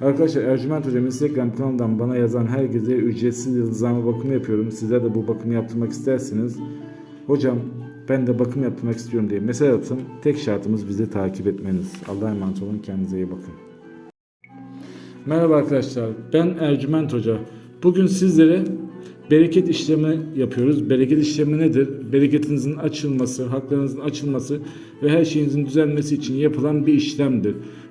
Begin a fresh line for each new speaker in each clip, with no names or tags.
Arkadaşlar Ercüment Hocam Instagram kanalından bana yazan herkese ücretsiz yıldızlama bakımı yapıyorum. Sizler de bu bakımı yaptırmak isterseniz hocam ben de bakım yaptırmak istiyorum diye mesaj atın. Tek şartımız bizi takip etmeniz. Allah'a emanet olun. Kendinize iyi bakın. Merhaba arkadaşlar. Ben Ercüment Hoca. Bugün sizlere bereket işlemi yapıyoruz. Bereket işlemi nedir? Bereketinizin açılması, haklarınızın açılması ve her şeyinizin düzelmesi için yapılan bir işlemdir.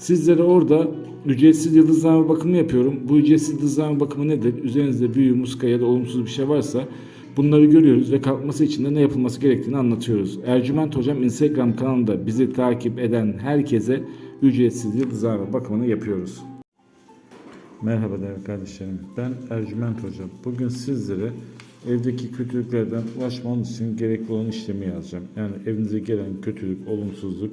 sizlere orada ücretsiz yıldızlama bakımı yapıyorum. Bu ücretsiz yıldızlama bakımı nedir? Üzerinizde büyü, muska ya da olumsuz bir şey varsa bunları görüyoruz ve kalkması için de ne yapılması gerektiğini anlatıyoruz. Ercüment Hocam Instagram kanalında bizi takip eden herkese ücretsiz yıldızlama bakımını yapıyoruz. Merhaba değerli kardeşlerim. Ben Ercüment Hoca. Bugün sizlere evdeki kötülüklerden ulaşmanız için gerekli olan işlemi yazacağım. Yani evinize gelen kötülük, olumsuzluk